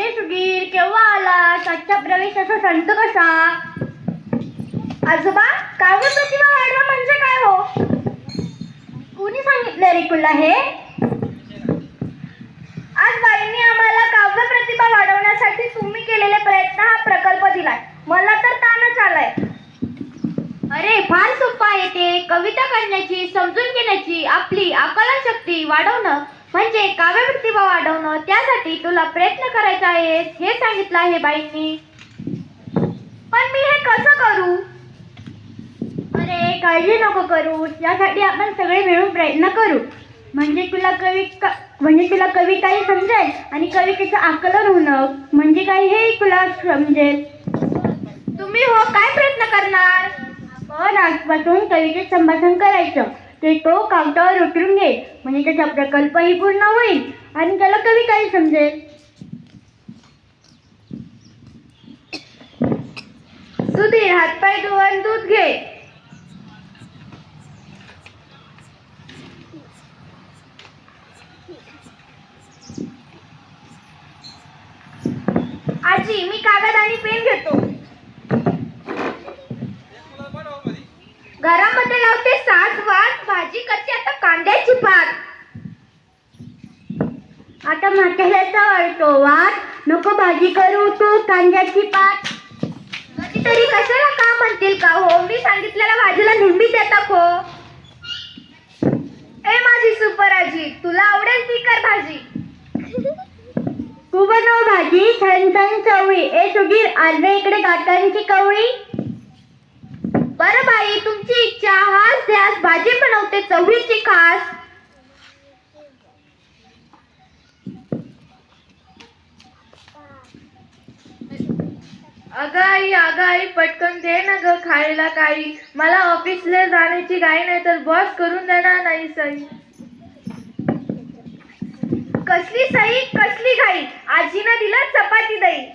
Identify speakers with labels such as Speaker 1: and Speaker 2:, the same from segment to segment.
Speaker 1: अरे सुधीर केव्हा आला सच्चा प्रवेश असा सांगतो कसा? आजोबा काव्य प्रतिभा वाढवा म्हणजे काय हो? कुणी सांगितलं रे तुला हे? आज बाईंनी आम्हाला काव्य प्रतिभा वाढवण्यासाठी तुम्ही केलेले प्रयत्न हा प्रकल्प दिलाय. मला तर ताणच आलाय. अरे फार सोपा आहे ते. कविता करण्याची समजून घेण्याची आपली आकलन शक्ती वाढवणं. म्हणजे काव्य प्रतिभा वाढवणं त्यासाठी तुला प्रयत्न करायचा आहे हे सांगितलं आहे बाईंनी. पण मी हे कसं करू? अरे काळजी नको करू. यासाठी आपण सगळे मिळून प्रयत्न करू. म्हणजे तुला कवी क- म्हणजे तुला कविताही समजेल आणि कवितेचं आकलन होणं म्हणजे काही हे तुला समजेल. तुम्ही हो काय प्रयत्न करणार? आपण आजपासून कवितेत संभाषण करायचं. ते तो कागदावर उतरून घे. म्हणजे त्याचा प्रकल्पही पूर्ण होईल आणि त्याला कविताही समजेल? सुधीर हातपाय धुवन दूध घे. आजी मी कागद आणि पेन घेतो. घरामध्ये लावते सात वाट. भाजी करते आता कांद्याची पात. आता म्हाताऱ्याचा वाढतो वाट नको भाजी करू तू कांद्याची पात. कधीतरी कशाला का म्हणतील का हो? मी सांगितलेल्या भाजीला नेहमीच येतात हो. ए माझी सुपर आजी तुला आवडेल ती कर भाजी. तू बनव भाजी छान छान चवळी. ए सुगीर आले इकडे गाठांची कवळी. बरं बाई तुमची इच्छा. हाच द्यास भाजी बनवते चवळीची खास.
Speaker 2: अगं आई अगं आई पटकन दे ना ग खायला काही. मला ऑफिसला जाण्याची घाई नाही तर बॉस करून देणार नाही सई.
Speaker 1: कसली सई? कसली घाई? आजीनं दिलं चपाती दही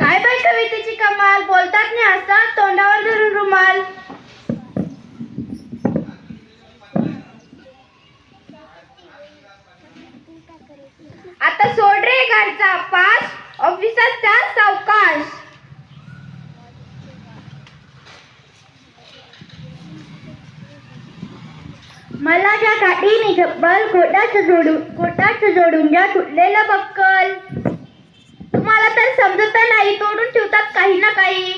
Speaker 1: काय बाय कवितेची कमाल. बोलतात नाही असतात तोंडावर धरून रुमाल. आता सोड रे घरचा पास ऑफिसात सावकाश. मला त्या काठीने चप्पल कोटाच जोडून कोटाच जोडून ज्या सुटलेलं बक्क समजत नाही तोडून ठेवतात काही ना काही.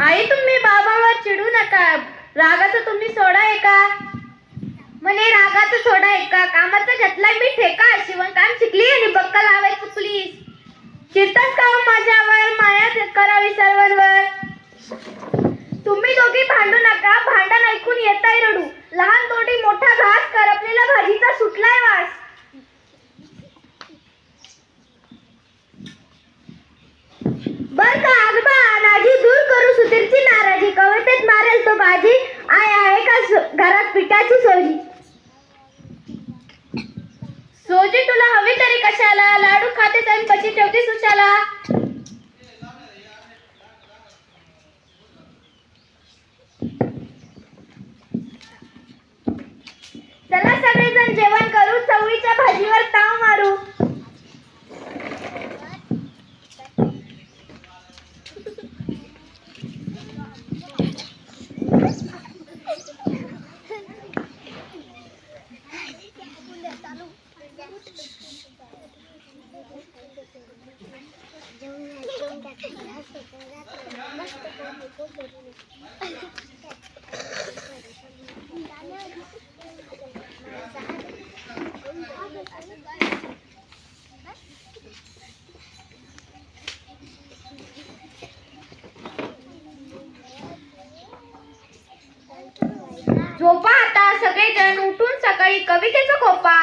Speaker 1: आई तुम्ही बाबावर चिडू नका. रागाचं तुम्ही सोडा आहे का म्हणे रागाचं सोडा का कामाचा घेतलाय मी ठेका. शिवण काम शिकली आणि बक्का लावायचं प्लीज चिडतात का हो माझ्यावर? माया करावी सर्वांवर. तुम्ही दोघी भांडू नका. भांडण ऐकून येताय रडू. लहान तोडी मोठा घास करपलेला भाजीचा सुटलाय वास. बर का आजोबा नाजी दूर करू सुधीरची नाराजी. कवितेत मारेल तो बाजी. आय आहे का घरात पिठाची सोजी? सोजी तुला हवी तरी कशाला? लाडू खाते आणि पची ठेवते सुशाला? चला सगळेजण जेवण करू. चवळीच्या भाजीवर ताव मारू. झोपा आता सगळेजण उठून सकाळी कवितेचा खोपा.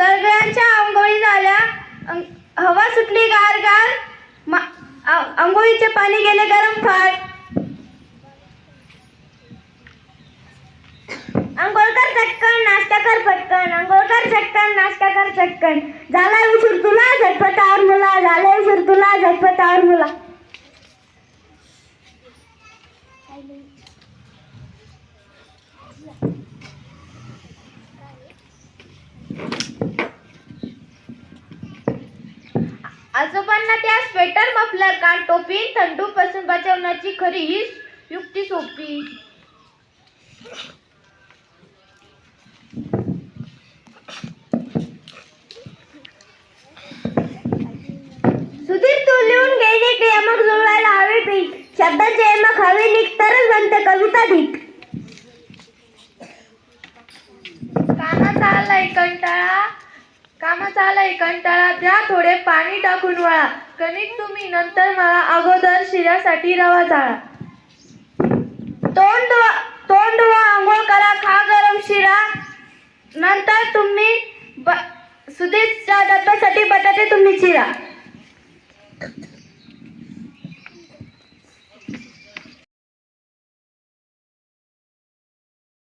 Speaker 1: सगळ्यांच्या आंघोळी झाल्या. हवा सुटली गार गार. आंघोळीचे पाणी गेले गरम फाट आंघोळ कर चटकन नाश्ता कर पटकन. आंघोळ कर चटकन नाश्ता कर चटकन झालाय उशीर तुला झटपटावर मुला. झालाय उशीर तुला झटपटावर मुला. Thank आजोबांना त्या स्वेटर मफलर कान टोपी थंडू पासून बचावण्याची खरी ही युक्ती सोपी. सुधीर तू लिहून गेली जुळवायला हवी पीठ शब्दाचे हवे निघ तरच बनते कविता
Speaker 2: आलाय कंटाळा. कामाचा आलाय कंटाळा द्या थोडे पाणी टाकून वळा. कणिक तुम्ही नंतर मला अगोदर शिऱ्यासाठी रवा जाळा.
Speaker 1: तोंड तोंड व आंघोळ करा खा गरम शिरा. नंतर तुम्ही ब सुधीरच्या डब्यासाठी बटाटे तुम्ही चिरा.